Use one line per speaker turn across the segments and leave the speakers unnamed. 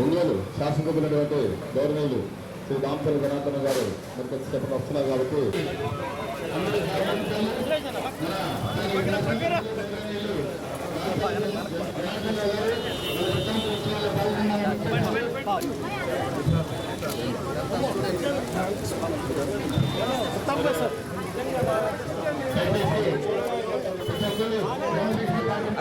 ఒంగోలు శాసనసభ్యులైనటువంటి గౌరవనీయులు శ్రీ దామపల్లి జనార్దన గారు మరి కొద్దిసేపటి వస్తున్నారు కాబట్టి
సార్.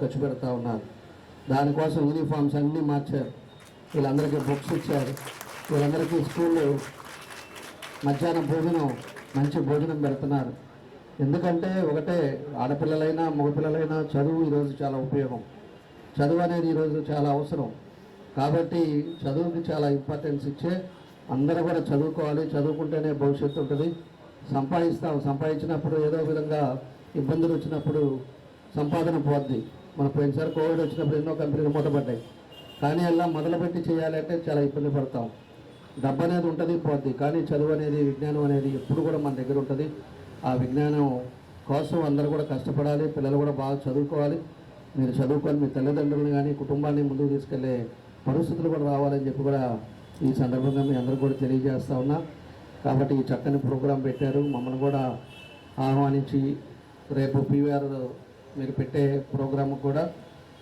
ఖర్చు పెడతా ఉన్నారు. దానికోసం యూనిఫామ్స్ అన్ని మార్చారు. వీళ్ళందరికీ బుక్స్ ఇచ్చారు. వీళ్ళందరికీ స్కూల్లో మధ్యాహ్నం భోజనం మంచి భోజనం పెడుతున్నారు. ఎందుకంటే ఒకటే ఆడపిల్లలైనా మగపిల్లలైనా చదువు ఈరోజు చాలా ఉపయోగం. చదువు అనేది ఈరోజు చాలా అవసరం. కాబట్టి చదువుకి చాలా ఇంపార్టెన్స్ ఇచ్చే అందరూ కూడా చదువుకోవాలి. చదువుకుంటేనే భవిష్యత్తు ఉంటుంది. సంపాదిస్తాం. సంపాదించినప్పుడు ఏదో విధంగా ఇబ్బందులు వచ్చినప్పుడు సంపాదన పోద్ది. మన పోయినసారి కోవిడ్ వచ్చినప్పుడు ఎన్నో కంపెనీలు మూతపడ్డాయి. కానీ అలా మొదలుపెట్టి చేయాలంటే చాలా ఇబ్బంది పడతాం. డబ్బు అనేది ఉంటుంది పోద్ది. కానీ చదువు అనేది విజ్ఞానం అనేది ఎప్పుడు కూడా మన దగ్గర ఉంటుంది. ఆ విజ్ఞానం కోసం అందరూ కూడా కష్టపడాలి పిల్లలు కూడా బాగా చదువుకోవాలి. మీరు చదువుకొని మీ తల్లిదండ్రులను కానీ కుటుంబాన్ని ముందుకు తీసుకెళ్ళే పరిస్థితులు కూడా రావాలని చెప్పి కూడా ఈ సందర్భంగా మీ అందరూ కూడా తెలియజేస్తా ఉన్నా. కాబట్టి ఈ చక్కని ప్రోగ్రాం పెట్టారు. మమ్మల్ని కూడా ఆహ్వానించి రేపు పీవీఆర్ మీరు పెట్టే ప్రోగ్రాం కూడా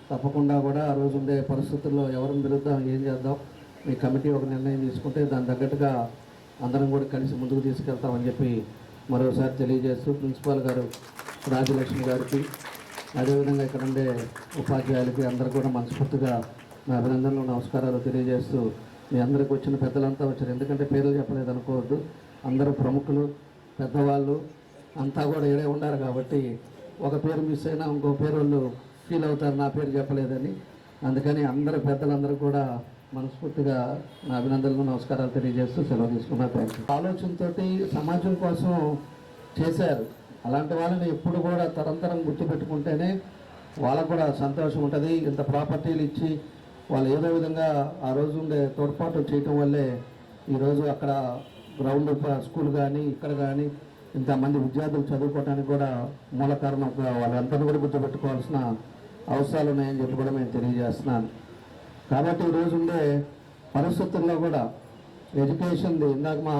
తప్పకుండా కూడా ఆ రోజు ఉండే పరిస్థితుల్లో ఎవరిని పిలుద్దాం ఏం చేద్దాం. మీ కమిటీ ఒక నిర్ణయం తీసుకుంటే దాని తగ్గట్టుగా అందరం కూడా కలిసి ముందుకు తీసుకెళ్తామని చెప్పి మరోసారి తెలియజేస్తూ ప్రిన్సిపాల్ గారు రాజలక్ష్మి గారికి అదేవిధంగా ఇక్కడ ఉండే ఉపాధ్యాయులకి అందరూ కూడా మనస్ఫూర్తిగా నా అభినందనలు నమస్కారాలు తెలియజేస్తూ మీ అందరికి వచ్చిన పెద్దలంతా వచ్చారు. ఎందుకంటే పేర్లు చెప్పలేదు అనుకోవద్దు. అందరూ ప్రముఖులు పెద్దవాళ్ళు అంతా కూడా ఏడే ఉన్నారు కాబట్టి ఒక పేరు మిస్ అయినా ఇంకో పేరు వాళ్ళు ఫీల్ అవుతారు. నా పేరు చెప్పలేదని. అందుకని అందరు పెద్దలందరూ కూడా మనస్ఫూర్తిగా నా అభినందనలు నమస్కారాలు తెలియజేస్తూ సెలవు తీసుకున్నా. థ్యాంక్ యూ ఆలోచనతోటి సమాజం కోసం చేశారు. అలాంటి వాళ్ళని ఎప్పుడు కూడా తరంతరం గుర్తుపెట్టుకుంటేనే వాళ్ళకు కూడా సంతోషం ఉంటుంది. ఇంత ప్రాపర్టీలు ఇచ్చి వాళ్ళు ఏదో విధంగా ఆ రోజు ఉండే తోడ్పాటు చేయటం వల్లే ఈరోజు అక్కడ గ్రౌండ్ స్కూల్ కానీ ఇక్కడ కానీ ఇంతమంది విద్యార్థులు చదువుకోవడానికి కూడా మూల కారణం వాళ్ళంతా కూడా గుర్తుపెట్టుకోవాల్సిన అవసరాలు ఉన్నాయని చెప్పి కూడా మేము తెలియజేస్తున్నాను. కాబట్టి ఈరోజు ఉండే పరిస్థితుల్లో కూడా ఎడ్యుకేషన్ది ఇందాక మా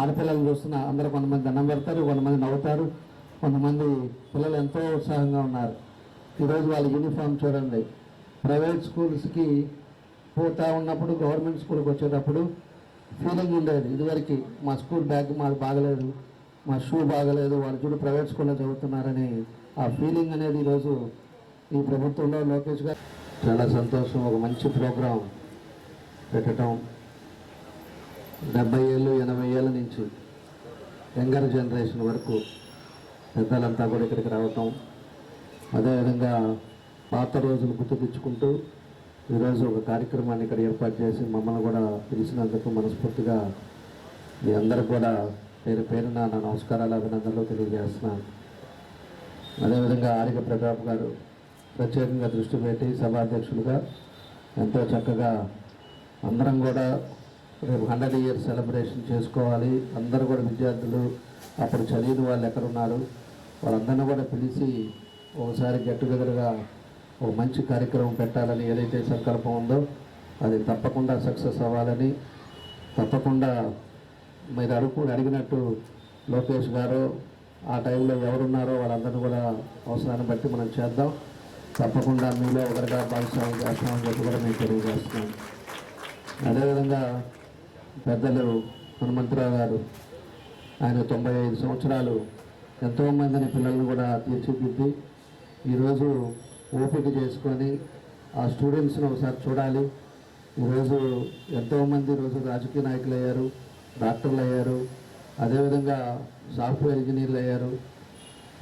ఆడపిల్లలు చూస్తున్న అందరూ కొంతమంది దండం పెడతారు కొంతమంది నవ్వుతారు కొంతమంది పిల్లలు ఎంతో ఉత్సాహంగా ఉన్నారు. ఈరోజు వాళ్ళ యూనిఫామ్ చూడండి. ప్రైవేట్ స్కూల్స్కి పోతా ఉన్నప్పుడు గవర్నమెంట్ స్కూల్కి వచ్చేటప్పుడు ఫీలింగ్ ఉండేది. ఇదివరకు మా స్కూల్ బ్యాగ్ మాకు బాగలేదు మా షూ బాగలేదు వాళ్ళు చూడు ప్రైవేట్ స్కూల్లో చదువుతున్నారని ఆ ఫీలింగ్ అనేది ఈరోజు ఈ ప్రభుత్వంలో లోకేష్ గారు చాలా సంతోషం ఒక మంచి ప్రోగ్రాం పెట్టడం. డెబ్బై ఏళ్ళు ఎనభై ఏళ్ళ నుంచి యంగర్ జనరేషన్ వరకు పెద్దలంతా కూడా ఇక్కడికి రావటం. అదేవిధంగా పాత రోజులు గుర్తు తెచ్చుకుంటూ ఈరోజు ఒక కార్యక్రమాన్ని ఇక్కడ ఏర్పాటు చేసి మమ్మల్ని కూడా పిలిచినందుకు మనస్ఫూర్తిగా మీ అందరికి కూడా పేరు పేరున నా నమస్కారాలు అభినందనలు తెలియజేస్తున్నాను. అదేవిధంగా ఆరిక ప్రతాప్ గారు ప్రత్యేకంగా దృష్టి పెట్టి సభాధ్యక్షులుగా ఎంతో చక్కగా అందరం కూడా రేపు హండ్రెడ్ ఇయర్ సెలబ్రేషన్ చేసుకోవాలి. అందరూ కూడా విద్యార్థులు అప్పుడు చదివిన వాళ్ళు ఎక్కడున్నారు? వాళ్ళందరినీ కూడా పిలిచి ఒకసారి గెట్ టుగెదర్గా ఒక మంచి కార్యక్రమం పెట్టాలని ఏదైతే సంకల్పం ఉందో అది తప్పకుండా సక్సెస్ అవ్వాలని తప్పకుండా మీరు అడుగు అడిగినట్టు లోకేష్ గారు ఆ టైంలో ఎవరున్నారో వాళ్ళందరినీ కూడా అవసరాన్ని బట్టి మనం చేద్దాం. తప్పకుండా మీలో ఒకరిగా భాగస్వామి చేస్తామని చెప్పి కూడా మేము తెలియజేస్తున్నాం. అదేవిధంగా పెద్దలు హనుమంతరావు గారు ఆయన తొంభై ఐదు సంవత్సరాలు ఎంతోమందిని పిల్లల్ని కూడా తీర్చిదిద్ది ఈరోజు ఓపిక చేసుకొని ఆ స్టూడెంట్స్ని ఒకసారి చూడాలి. ఈరోజు ఎంతోమంది ఈరోజు రాజకీయ నాయకులు అయ్యారు డాక్టర్లు అయ్యారు అదేవిధంగా సాఫ్ట్వేర్ ఇంజనీర్లు అయ్యారు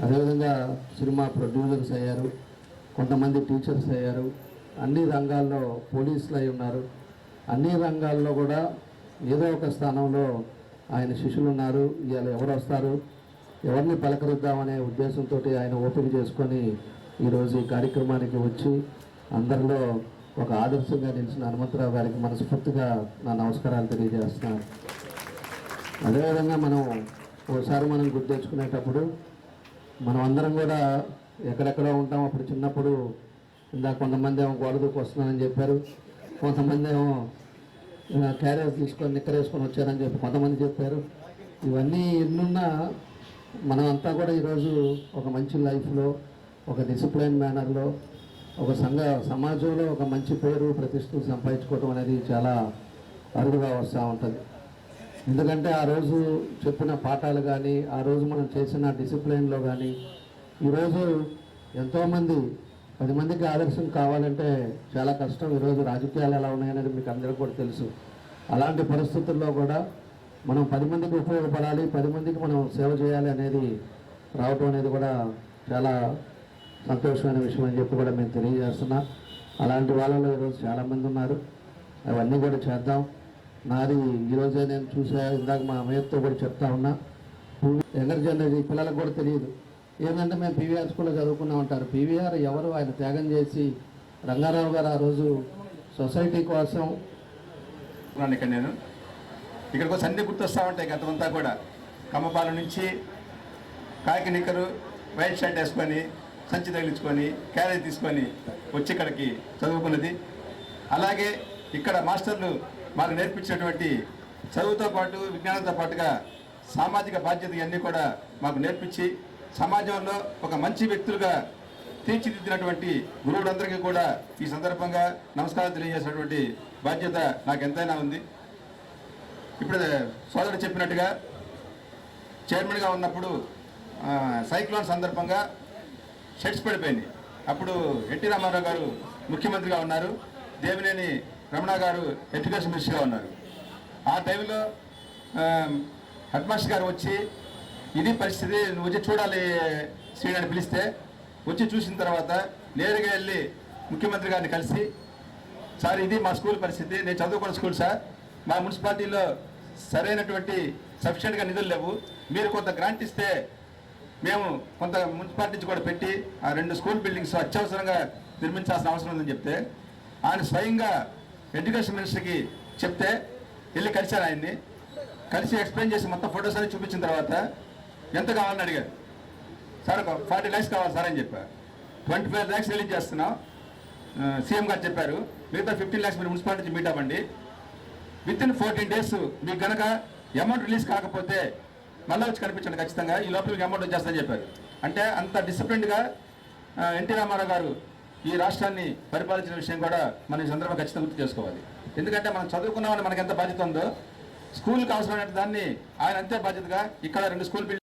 అదేవిధంగా సినిమా ప్రొడ్యూసర్స్ అయ్యారు. కొంతమంది టీచర్స్ అయ్యారు. అన్ని రంగాల్లో పోలీసులు అయి ఉన్నారు. అన్ని రంగాల్లో కూడా ఏదో ఒక స్థానంలో ఆయన శిష్యులు ఉన్నారు. ఇవాళ ఎవరు వస్తారు? ఎవరిని పలకరిద్దామనే ఉద్దేశంతో ఆయన ఓపిక చేసుకొని ఈరోజు ఈ కార్యక్రమానికి వచ్చి అందరిలో ఒక ఆదర్శంగా నిలిచిన హనుమంతరావు గారికి మనస్ఫూర్తిగా నా నమస్కారాలు తెలియజేస్తున్నాను. అదేవిధంగా మనం ఒకసారి మనం గుర్తెచ్చుకునేటప్పుడు మనం అందరం కూడా ఎక్కడెక్కడో ఉంటాం. అప్పుడు చిన్నప్పుడు ఇందాక కొంతమంది ఏమో గోడ వస్తున్నానని చెప్పారు. కొంతమంది ఏమో క్యారేజ్ తీసుకొని నిక్కరేసుకొని వచ్చారని చెప్పి కొంతమంది చెప్పారు. ఇవన్నీ ఎన్నున్నా మనం అంతా కూడా ఈరోజు ఒక మంచి లైఫ్లో ఒక డిసిప్లైన్ మేనర్లో ఒక సంఘ సమాజంలో ఒక మంచి పేరు ప్రతిష్టలు సంపాదించుకోవడం అనేది చాలా అరుదుగా వస్తూ ఉంటుంది. ఎందుకంటే ఆ రోజు చెప్పిన పాఠాలు కానీ ఆ రోజు మనం చేసిన డిసిప్లిన్లో కానీ ఈరోజు ఎంతోమంది పది మందికి ఆదర్శం కావాలంటే చాలా కష్టం. ఈరోజు రాజకీయాలు ఎలా ఉన్నాయనేది మీకు అందరికీ కూడా తెలుసు. అలాంటి పరిస్థితుల్లో కూడా మనం పది మందికి ఉపయోగపడాలి పది మందికి మనం సేవ చేయాలి అనేది రావటం అనేది కూడా చాలా సంతోషమైన విషయం అని చెప్పి కూడా మేము తెలియజేస్తున్నా. అలాంటి వాళ్ళలో ఈరోజు చాలామంది ఉన్నారు. అవన్నీ కూడా చేద్దాం. నాది ఈరోజే నేను చూసా ఇందాక మా అమ్మయ్యతో కూడా చెప్తా ఉన్నా. యంగర్ జనరేషన్ పిల్లలకు కూడా తెలియదు. ఏంటంటే మేము పీవీఆర్ స్కూల్లో చదువుకున్నాం అంటారు. పీవీఆర్ ఎవరు? ఆయన త్యాగం చేసి రంగారావు గారు ఆ రోజు సొసైటీ కోసం
ఇక్కడ నేను. ఇక్కడికి వచ్చి అన్ని గుర్తొస్తా ఉంటాయి గతమంతా కూడా. కమ్మపాలెం నుంచి కాకి నిక్కరు వైట్ షర్ట్ వేసుకొని సంచి తగిలించుకొని క్యారేజ్ తీసుకొని వచ్చి ఇక్కడికి చదువుకున్నది. అలాగే ఇక్కడ మాస్టర్లు మాకు నేర్పించినటువంటి చదువుతో పాటు విజ్ఞానంతో పాటుగా సామాజిక బాధ్యత ఇవన్నీ కూడా మాకు నేర్పించి సమాజంలో ఒక మంచి వ్యక్తులుగా తీర్చిదిద్దినటువంటి గురువులందరికీ కూడా ఈ సందర్భంగా నమస్కారం తెలియజేసినటువంటి బాధ్యత నాకు ఎంతైనా ఉంది. ఇప్పుడు సోదరుడు చెప్పినట్టుగా చైర్మన్గా ఉన్నప్పుడు సైక్లోన్ సందర్భంగా షెడ్స్ పడిపోయింది. అప్పుడు ఎన్టీ రామారావు గారు ముఖ్యమంత్రిగా ఉన్నారు. దేవినేని రమణ గారు ఎడ్యుకేషన్ మినిస్టర్గా ఉన్నారు. ఆ టైంలో హెడ్ మాస్టర్ గారు వచ్చి ఇది పరిస్థితి నువ్వు వచ్చి చూడాలి శ్రీని అని పిలిస్తే. వచ్చి చూసిన తర్వాత నేరుగా వెళ్ళి ముఖ్యమంత్రి గారిని కలిసి సార్ ఇది మా స్కూల్ పరిస్థితి నేను చదువుకున్న స్కూల్ సార్ మా మున్సిపాలిటీలో సరైనటువంటి సఫిషియెంట్గా నిధులు లేవు. మీరు కొంత గ్రాంట్ ఇస్తే మేము కొంత మున్సిపాలిటీ నుంచి కూడా పెట్టి ఆ రెండు స్కూల్ బిల్డింగ్స్ అత్యవసరంగా నిర్మించాల్సిన అవసరం ఉందని చెప్తే ఆయన స్వయంగా ఎడ్యుకేషన్ మినిస్టర్కి చెప్తే వెళ్ళి కలిశారు ఆయన్ని. కలిసి ఎక్స్ప్లెయిన్ చేసి మొత్తం ఫొటోస్ అన్ని చూపించిన తర్వాత ఎంత కావాలని అడిగారు? సార్ ఒక ఫార్టీ ల్యాక్స్ కావాలి సార్ అని చెప్పారు ట్వంటీ ఫైవ్ ల్యాక్స్ రిలీజ్ చేస్తున్నాం. సీఎం గారు చెప్పారు మిగతా ఫిఫ్టీన్ ల్యాక్స్ మీరు మున్సిపాలిటీ నుంచి మీట్ అవ్వండి. విత్ ఇన్ ఫోర్టీన్ డేస్ మీకు కనుక అమౌంట్ రిలీజ్ కాకపోతే మళ్ళీ వచ్చి కనిపించండి ఖచ్చితంగా. ఈ లోపల మీకు అమౌంట్ వచ్చేస్తుందని చెప్పారు. అంటే అంత డిసిప్లిన్డ్గా ఎన్టీ రామారావు గారు ఈ రాష్ట్రాన్ని పరిపాలించిన విషయం కూడా మనం ఈ సందర్భంగా ఖచ్చితంగా గుర్తు చేసుకోవాలి. ఎందుకంటే మనం చదువుకున్నామని మనకు ఎంత బాధ్యత ఉందో స్కూల్కి అవసరమైన దాన్ని ఆయన అంతే బాధ్యతగా ఇక్కడ రెండు స్కూల్ బిల్డింగ్